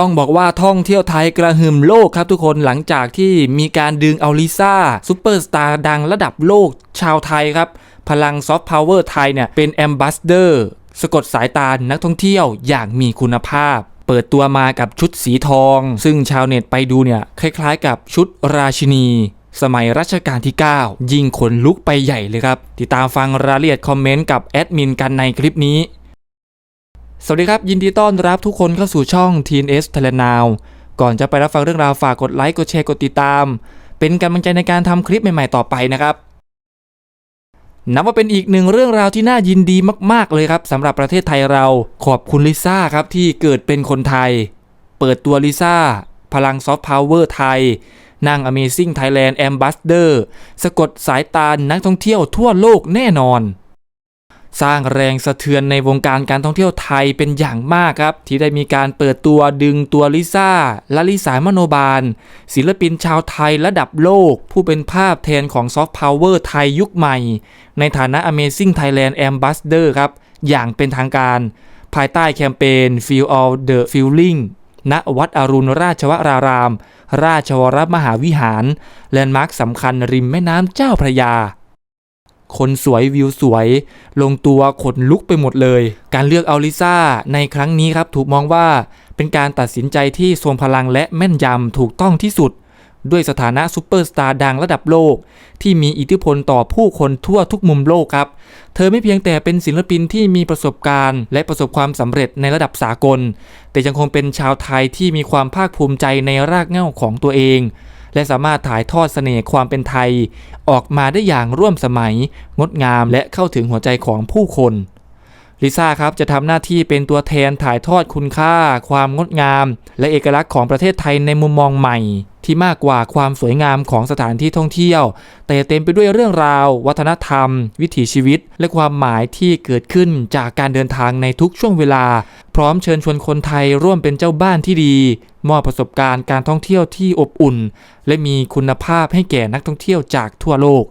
ต้องบอกว่าท่องเที่ยวไทยกระหึ่มโลกครับทุกคนหลังจากที่มีการดึงเอาลิซ่าซูเปอร์สตาร์ดังระดับโลกชาวไทยครับ พลังซอฟต์พาวเวอร์ไทยเนี่ยเป็นแอมบ s สเดอร์สะกดสายตานักท่องเที่ยวอย่างมีคุณภาพเปิดตัวมากับชุดสีทอง ซึ่งชาวเน็ตไปดูเนี่ยคล้ายๆ กับชุดราชินี สมัยรัชกาลที่ 9 ยิ่งขนลุกไปใหญ่เลยครับ ติดตามฟังรายละเอียดคอมเมนต์กับแอดมินกันในคลิปนี้ สวัสดีครับ ยินดีต้อนรับทุกคนเข้าสู่ช่อง TNS Thailand Now ก่อนจะไปรับฟังเรื่องราวฝากกดไลค์กดแชร์กดติดตาม เป็นกำลังใจในการทำคลิปใหม่ๆต่อไปนะครับนับว่าเป็นอีกหนึ่งเรื่องราวที่น่ายินดีมาก ๆ เลยครับสำหรับประเทศไทยเราขอบคุณลิซ่าครับที่เกิดเป็นคนไทย เปิดตัวลิซ่า พลังซอฟต์พาวเวอร์ไทยนั่ง Amazing Thailand Ambassador สะกดสายตานักท่องเที่ยวทั่วโลกแน่นอน สร้างแรงสะเทือนในวงการการท่องเที่ยวไทยเป็นอย่างมากครับ ที่ได้มีการเปิดตัวดึงตัวลิซ่าและลิสามโนบาล ศิลปินชาวไทยระดับโลก ผู้เป็นภาพแทนของซอฟต์พาวเวอร์ไทยยุคใหม่ ในฐานะ Amazing Thailand Ambassador ครับ อย่างเป็นทางการ ภายใต้แคมเปญ Feel All the Feeling ณวัดอรุณราชวราราม ราชวรมหาวิหาร แลนด์มาร์คสำคัญริมแม่น้ำเจ้าพระยา คนสวยวิวสวย ลงตัวขนลุกไปหมดเลย การเลือกเอาลิซ่าในครั้งนี้ครับถูกมองว่าเป็นการตัดสินใจที่ทรงพลังและแม่นยำถูกต้องที่สุด ด้วยสถานะซูเปอร์สตาร์ดังระดับโลก ที่มีอิทธิพลต่อผู้คนทั่วทุกมุมโลกครับ เธอไม่เพียงแต่เป็นศิลปินที่มีประสบการณ์ และประสบความสำเร็จในระดับสากล แต่ยังคงเป็นชาวไทยที่มีความภาคภูมิใจในรากเหง้าของตัวเอง และสามารถถ่ายทอดเสน่ห์ความเป็นไทย ออกมาได้อย่างร่วมสมัย งดงามและเข้าถึงหัวใจของผู้คนลิซ่าครับจะทำหน้าที่เป็นตัวแทนถ่ายทอดคุณค่า ความงดงาม และเอกลักษณ์ของประเทศไทยในมุมมองใหม่ ที่มากกว่าความสวยงามของสถานที่ท่องเที่ยว แต่เต็มไปด้วยเรื่องราว วัฒนธรรม วิถีชีวิต และความหมายที่เกิดขึ้นจากการเดินทางในทุกช่วงเวลา พร้อมเชิญชวนคนไทยร่วมเป็นเจ้าบ้านที่ดี มอบประสบการณ์การท่องเที่ยวที่อบอุ่น และมีคุณภาพให้แก่นักท่องเที่ยวจากทั่วโลก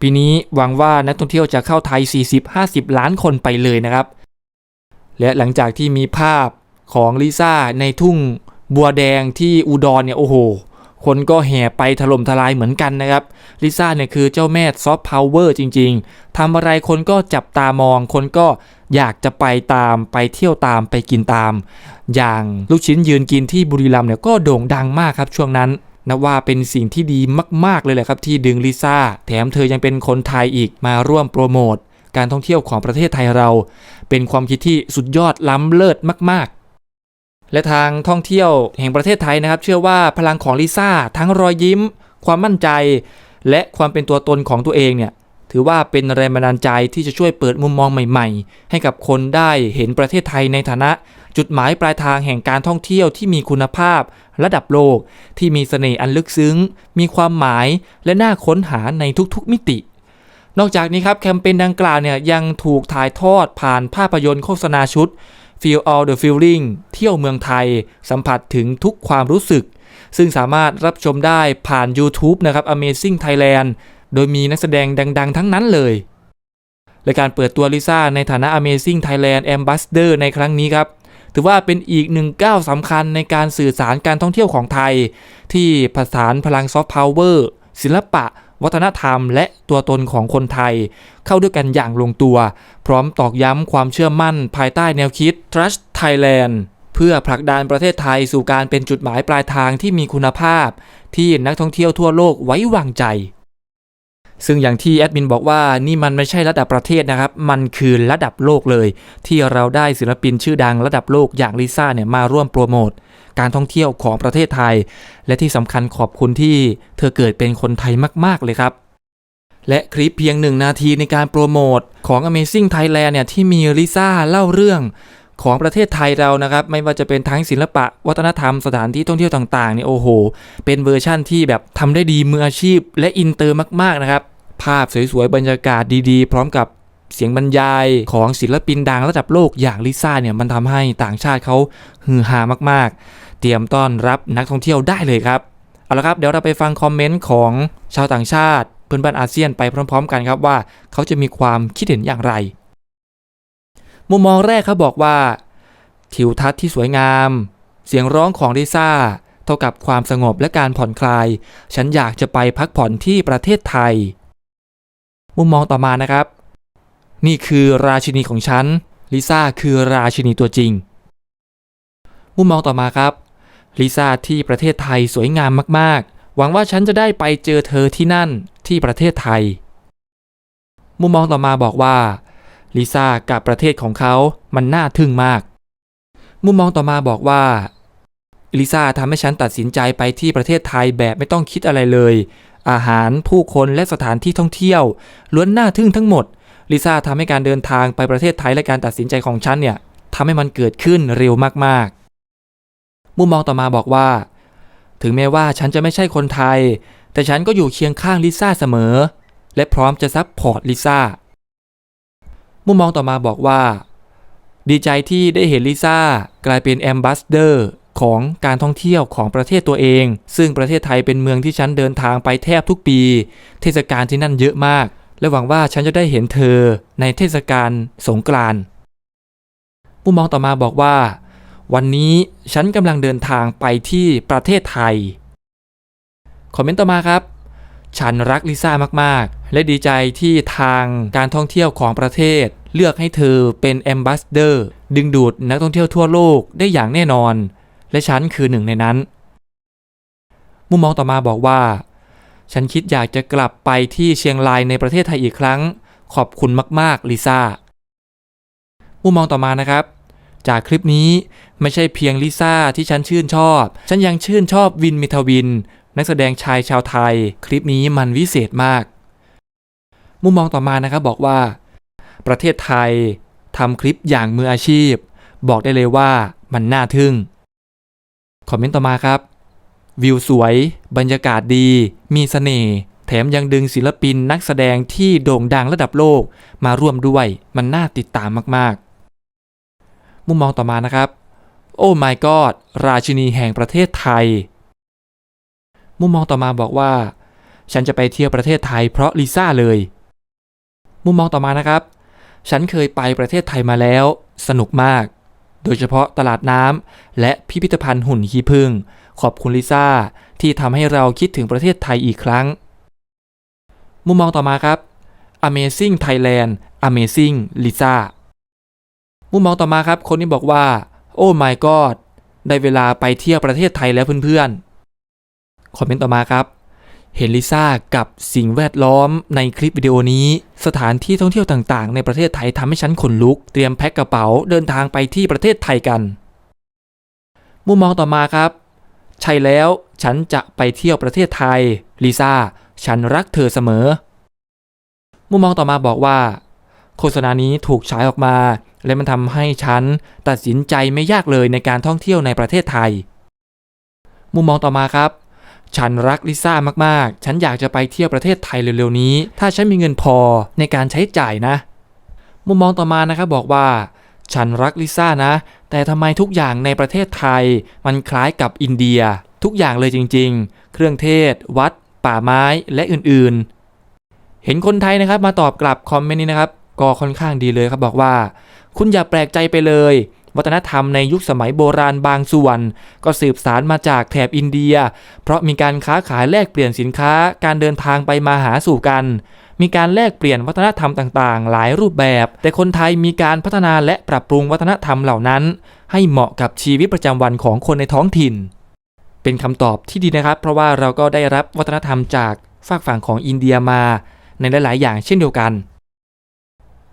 ปีนี้หวังว่านักท่องเที่ยวจะเข้าไทย 40-50 ล้านคนไปเลยนะครับ และหลังจากที่มีภาพของลิซ่าในทุ่ง บัวแดงที่อุดรเนี่ยโอ้โห คนก็แห่ไปถล่มทลายเหมือนกันนะครับ ลิซ่าเนี่ยคือเจ้าแม่ซอฟต์พาวเวอร์จริง ๆทำอะไรคนก็จับตามอง คนก็อยากจะไปตามไปเที่ยวตามไปกินตาม อย่างลูกชิ้นยืนกินที่บุรีรัมย์เนี่ยก็โด่งดังมากครับช่วงนั้นนับว่าเป็นสิ่งที่ดีมาก ๆ เลยแหละครับที่ดึงลิซ่า แถมเธอยังเป็นคนไทยอีกมาร่วมโปรโมท การท่องเที่ยวของประเทศไทยเรา เป็นความคิดที่สุดยอดล้ำเลิศมากๆ และทางท่องเที่ยวแห่งประเทศไทยนะครับ เชื่อว่าพลังของลิซ่าทั้งรอยยิ้ม ความมั่นใจ และความเป็นตัวตนของตัวเองเนี่ยถือว่าเป็นแรงบันดาลใจที่จะช่วยเปิดมุมมองใหม่ๆ ให้กับคนได้เห็นประเทศไทยในฐานะ จุดหมายปลายทางแห่งการท่องเที่ยวที่มีคุณภาพ ระดับโลก ที่มีเสน่ห์อันลึกซึ้ง มีความหมายและน่าค้นหาในทุกๆมิติ นอกจากนี้ครับแคมเปญดังกล่าวเนี่ยยังถูกถ่ายทอดผ่านภาพยนตร์โฆษณาชุด Feel All the Feeling เที่ยวเมืองไทย สัมผัสถึงทุกความรู้สึก ซึ่งสามารถรับชมได้ผ่าน YouTube นะครับ Amazing Thailand โดยมีนักแสดงดัง ๆ ทั้งนั้นเลยและการเปิดตัวลิซ่าในฐานะ Amazing Thailand Ambassador ในครั้งนี้ครับ ถือว่าเป็นอีกหนึ่งก้าวสำคัญในการสื่อสารการท่องเที่ยวของไทย ที่ผสานพลังซอฟต์พาวเวอร์ศิลปะ วัฒนธรรม และตัวตนของคนไทย เข้าด้วยกันอย่างลงตัว พร้อมตอกย้ำความเชื่อมั่น ภายใต้แนวคิด Trust Thailand เพื่อผลักดันประเทศไทยสู่การเป็นจุดหมายปลายทางที่มีคุณภาพ ที่นักท่องเที่ยวทั่วโลกไว้วางใจซึ่งอย่างที่แอดมินบอกว่านี่มันไม่ใช่ระดับประเทศนะครับ มันคือระดับโลกเลย ที่เราได้ศิลปินชื่อดังระดับโลกอย่างลิซ่าเนี่ยมาร่วมโปรโมท การท่องเที่ยวของประเทศไทย และที่สำคัญขอบคุณที่เธอเกิดเป็นคนไทยมาก ๆ เลยครับ และคลิปเพียงหนึ่งนาทีในการโปรโมทของ Amazing Thailand เนี่ยที่มีลิซ่าเล่าเรื่องของประเทศไทยเรานะครับ ไม่ว่าจะเป็นทั้งศิลปะ วัฒนธรรมสถานที่ท่องเที่ยวต่างๆเนี่ยโอ้โห เป็นเวอร์ชั่นที่แบบทำได้ดีมืออาชีพ และอินเตอร์มากๆนะครับ ภาพสวยๆบรรยากาศดีๆ พร้อมกับ เสียงบรรยายของศิลปินดังระดับโลกอย่างลิซ่าเนี่ยมันทำให้ต่างชาติเขาฮือฮามากๆ เตรียมต้อนรับนักท่องเที่ยวได้เลยครับ เอาละครับเดี๋ยวเราไปฟังคอมเมนต์ของชาวต่างชาติ เพื่อนบ้านอาเซียนไปพร้อม ๆ กันครับว่าเขาจะมีความคิดเห็นอย่างไร มุมมองแรกเขาบอกว่า ทิวทัศน์ที่สวยงาม เสียงร้องของลิซ่าเท่ากับความสงบและการผ่อนคลาย ฉันอยากจะไปพักผ่อนที่ประเทศไทย มุมมองต่อมานะครับ นี่คือราชินีของฉัน ลิซ่าคือราชินีตัวจริง มุมมองต่อมาครับ ลิซ่าที่ประเทศไทยสวยงามมากๆ หวังว่าฉันจะได้ไปเจอเธอที่นั่นที่ประเทศไทย มุมมองต่อมาบอกว่า ลิซ่ากับประเทศของเขามันน่าทึ่งมาก มุมมองต่อมาบอกว่าลิซ่าทำให้ฉันตัดสินใจไปที่ประเทศไทยแบบไม่ต้องคิดอะไรเลย อาหารผู้คนและสถานที่ท่องเที่ยว ล้วนน่าทึ่งทั้งหมด ลิซ่าทำให้การเดินทางไปประเทศไทยและการตัดสินใจของฉันเนี่ยทำให้มันเกิดขึ้นเร็วมากๆ มุมมองต่อมาบอกว่า ถึงแม้ว่าฉันจะไม่ใช่คนไทย แต่ฉันก็อยู่เคียงข้างลิซ่าเสมอ และพร้อมจะซัพพอร์ตลิซ่า มุมมองต่อมาบอกว่า ดีใจที่ได้เห็นลิซ่ากลายเป็นแอมบาสเดอร์ของการท่องเที่ยวของประเทศตัวเอง ซึ่งประเทศไทยเป็นเมืองที่ฉันเดินทางไปแทบทุกปี เทศกาลที่นั่นเยอะมาก และหวังว่าฉันจะได้เห็นเธอในเทศกาลสงกรานต์มุมมองต่อมาบอกว่า วันนี้ฉันกำลังเดินทางไปที่ประเทศไทย คอมเมนต์ต่อมาครับ ฉันรักลิซ่ามากๆ และดีใจที่ทางการท่องเที่ยวของประเทศ เลือกให้เธอเป็นแอมบาสเดอร์ดึงดูดนักท่องเที่ยวทั่วโลกได้อย่างแน่นอน และฉันคือหนึ่งในนั้น มุมมองต่อมาบอกว่า ฉันคิดอยากจะกลับไปที่เชียงรายในประเทศไทยอีกครั้ง ขอบคุณมากๆลิซ่ามุมมองต่อมานะครับ จากคลิปนี้ไม่ใช่เพียงลิซ่าที่ฉันชื่นชอบ ฉันยังชื่นชอบวินมิทวิน นักแสดงชายชาวไทย คลิปนี้มันวิเศษมาก มุมมองต่อมานะครับบอกว่า ประเทศไทยทำคลิปอย่างมืออาชีพ บอกได้เลยว่ามันน่าทึ่ง คอมเมนต์ต่อมาครับ วิวสวย บรรยากาศดี มีเสน่ห์แถมยังดึงศิลปินนักแสดงที่โด่งดังระดับโลกมาร่วมด้วยมันน่าติดตามมากๆ มุมมองต่อมานะครับ โอ้ my god ราชินีแห่งประเทศไทย มุมมองต่อมาบอกว่า ฉันจะไปเที่ยวประเทศไทยเพราะลิซ่าเลย มุมมองต่อมานะครับ ฉันเคยไปประเทศไทยมาแล้ว สนุกมาก โดยเฉพาะตลาดน้ำและพิพิธภัณฑ์หุ่นขี้ผึ้ง ขอบคุณลิซ่าที่ทำให้เราคิดถึงประเทศไทยอีกครั้ง มุมมองต่อมาครับ Amazing Thailand Amazing Lisa มุมมองต่อมาครับ คนนี้บอกว่า โอ้ my god ได้เวลาไปเที่ยวประเทศไทยแล้วเพื่อนๆ คอมเมนต์ต่อมาครับ เห็นลิซ่ากับสิ่งแวดล้อมในคลิปวิดีโอนี้ สถานที่ท่องเที่ยวต่างๆ ในประเทศไทยทำให้ฉันขนลุก เตรียมแพ็คกระเป๋าเดินทางไปที่ประเทศไทยกัน มุมมองต่อมาครับ ใช่แล้วฉันจะไปเที่ยวประเทศไทย ลิซ่า ฉันรักเธอเสมอ มุมมองต่อมาบอกว่า โฆษณานี้ถูกฉายออกมา และมันทำให้ฉันตัดสินใจไม่ยากเลยในการท่องเที่ยวในประเทศไทย มุมมองต่อมาครับ ฉันรักลิซ่ามากๆ ฉันอยากจะไปเที่ยวประเทศไทยเร็วๆนี้ ถ้าฉันมีเงินพอในการใช้จ่ายนะ มุมมองต่อมานะครับบอกว่า ฉันรักลิซ่านะ แต่ทำไมทุกอย่างในประเทศไทย มันคล้ายกับอินเดีย ทุกอย่างเลยจริง ๆ เครื่องเทศ วัด ป่าไม้และอื่นๆ เห็นคนไทยนะครับมาตอบกลับคอมเมนต์นี้นะครับ ก็ค่อนข้างดีเลยครับบอกว่า คุณอย่าแปลกใจไปเลย วัฒนธรรมในยุคสมัยโบราณบางส่วน ก็สืบสารมาจากแถบอินเดีย เพราะมีการค้าขายแลกเปลี่ยนสินค้าการเดินทางไปมาหาสู่กัน มีการแลกเปลี่ยนวัฒนธรรมต่างๆ หลายรูปแบบ แต่คนไทยมีการพัฒนาและปรับปรุงวัฒนธรรมเหล่านั้น ให้เหมาะกับชีวิตประจำวันของคนในท้องถิ่น เป็นคำตอบที่ดีนะครับ เพราะว่าเราก็ได้รับวัฒนธรรมจากฝากฝั่งของอินเดียมาในหลาย ๆ อย่างเช่นเดียวกัน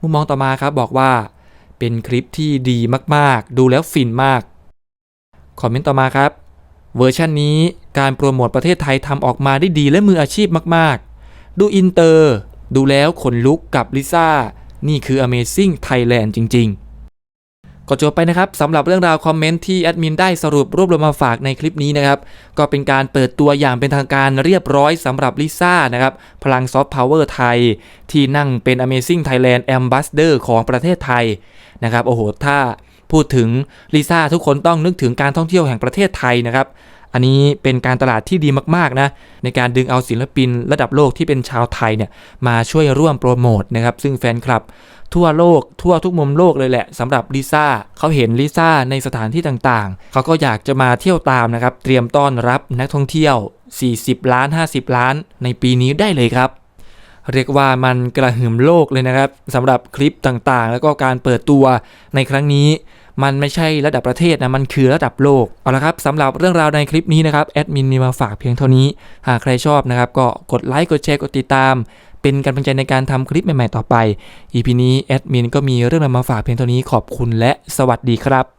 มุมมองต่อมาครับบอกว่า เป็นคลิปที่ดีมากๆ ดูแล้วฟินมาก คอมเมนต์ต่อมาครับ เวอร์ชันนี้การโปรโมทประเทศไทยทำออกมาได้ดีและมืออาชีพมากๆ ดูอินเตอร์ ดูแล้วขนลุกกับลิซ่า นี่คือ Amazing Thailand จริง ๆ ก็จบไปนะครับสำหรับเรื่องราวคอมเมนต์ที่แอดมินได้สรุปรวบรวมมาฝากในคลิปนี้นะครับ ก็เป็นการเปิดตัวอย่างเป็นทางการเรียบร้อยสำหรับลิซ่านะครับ พลังซอฟต์พาวเวอร์ไทย ที่นั่งเป็น Amazing Thailand Ambassador ของประเทศไทย นะครับโอ้โหถ้าพูดถึงลิซ่าทุกคนต้องนึกถึงการท่องเที่ยวแห่งประเทศไทยนะครับอันนี้เป็นการตลาดที่ดีมากๆนะในการดึงเอาศิลปินระดับโลกที่เป็นชาวไทยเนี่ยมาช่วยร่วมโปรโมทนะครับซึ่งแฟนคลับทั่วโลกทั่วทุกมุมโลกเลยแหละสำหรับลิซ่าเขาเห็นลิซ่าในสถานที่ต่างๆ เขาก็อยากจะมาเที่ยวตามนะครับ เตรียมต้อนรับนักท่องเที่ยว 40 ล้าน 50 ล้านในปีนี้ได้เลยครับ เรียกว่ามันกระหึ่มโลกเลยนะครับสำหรับคลิปต่างๆ แล้วก็การเปิดตัวในครั้งนี้ มันไม่ใช่ระดับประเทศนะมันคือระดับโลกเอาละครับสำหรับเรื่องราวในคลิปนี้นะครับแอดมินมีมาฝากเพียงเท่านี้ หากใครชอบนะครับ ก็กดไลค์กดแชร์กดติดตาม เป็นกำลังใจในการทำคลิปใหม่ๆต่อไป EP นี้แอดมินก็มีเรื่องราวมาฝากเพียงเท่านี้ขอบคุณและสวัสดีครับ